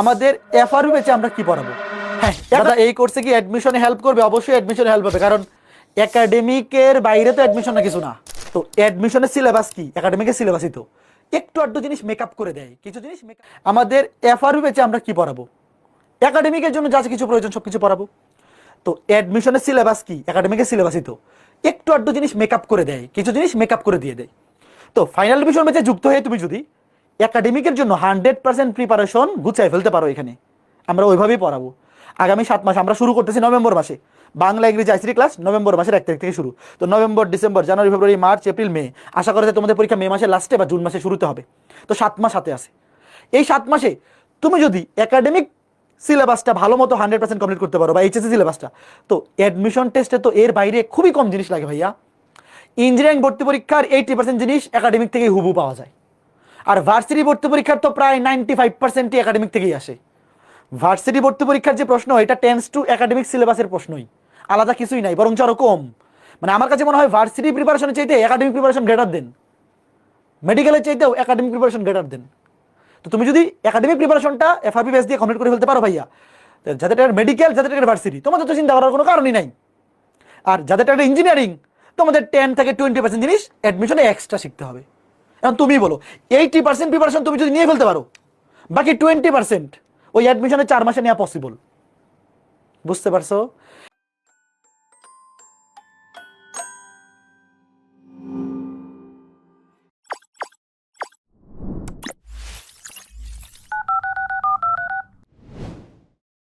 আমাদের এফআরইউ বেচে আমরা কি পড়াবো? হ্যাঁ দাদা এই কোর্সে কি অ্যাডমিশনে হেল্প করবে? অবশ্যই অ্যাডমিশনে হেল্প হবে কারণ একাডেমিকের বাইরে তো অ্যাডমিশন না কিছু না। তো অ্যাডমিশনের সিলেবাস কি? একাডেমিকের সিলেবাসই তো। একটু আধটু জিনিস মেকআপ করে দেয় কিছু জিনিস আমাদের এফআরইউ বেচে আমরা কি পড়াবো? একাডেমিকের জন্য যা কিছু প্রয়োজন সব কিছু পড়াবো। তো অ্যাডমিশনের সিলেবাস কি? একাডেমিকের সিলেবাসই তো। একটু আধটু জিনিস মেকআপ করে দেয় কিছু জিনিস মেকআপ করে দিয়ে দেয়। তো ফাইনাল ডিভিশন ম্যাচে যুক্ত হয়ে তুমি যদি একাডেমিকের জন্য হান্ড্রেড পার্সেন্ট প্রিপারেশন গুছিয়ে ফেলতে পারো এখানে। আমরা ওইভাবেই পড়াবো। আগামী সাত মাস আমরা শুরু করতেছি নভেম্বর মাসে। বাংলা ইংরেজি আইসিটি ক্লাস নভেম্বর মাসের এক তারিখ থেকে শুরু। তো November, December, January, February, March, April, May, আশা করা যায় তোমাদের পরীক্ষা মে মাসের লাস্টে বা জুন মাসে শুরুতে হবে। তো সাত মাস হাতে আছে। এই সাত মাসে তুমি যদি একাডেমিক সিলেবাসটা ভালো মতো হান্ড্রেড পার্সেন্ট কমপ্লিট করতে পারো বা এইচএসসি সিলেবাসটা তো অ্যাডমিশন টেস্টে তো এর বাইরে খুবই কম জিনিস লাগে ভাইয়া। ইঞ্জিনিয়ারিং ভর্তি পরীক্ষার এইটি পার্সেন্ট জিনিস একাডেমিক থেকেই হুবু পাওয়া যায়। আর ভার্সিটি ভর্তি পরীক্ষার তো প্রায় নাইনটি ফাইভ পার্সেন্টই একাডেমিক থেকেই আসে। ভার্সিটি ভর্তি পরীক্ষার যে প্রশ্ন, এটা টেন্স টু একাডেমিক সিলেবাসের প্রশ্নই। আলাদা কিছুই নাই, বরঞ্চ আরও কম। মানে আমার কাছে মনে হয় ভার্সিটি প্রিপারেশনের চাইতে একাডেমিক প্রিপারেশন গ্রেটার দেন মেডিকেলের চাইতেও একাডেমিক প্রিপারেশন গ্রেটার দেন তো তুমি যদি একাডেমিক প্রিপারেশনটা এফআরপি বেস দিয়ে কমপ্লিট করে ফেলতে পারো ভাইয়া যাদের মেডিকেল যাদের ভার্সিটি তোমাদের তো চিন্তা করার কোনো কারণই নাই। আর যাদের ইঞ্জিনিয়ারিং তোমাদের টেন থেকে টোয়েন্টি পার্সেন্ট জিনিস অ্যাডমিশনে এক্সট্রা শিখতে হবে। এখন তুমি বলো এইটি পার্সেন্ট প্রিপারেশন তুমি যদি নিয়ে ফেলতে পারো, বাকি টোয়েন্টি পার্সেন্ট ওই অ্যাডমিশনে চার মাসে নেওয়া পসিবল বুঝতে পারছ?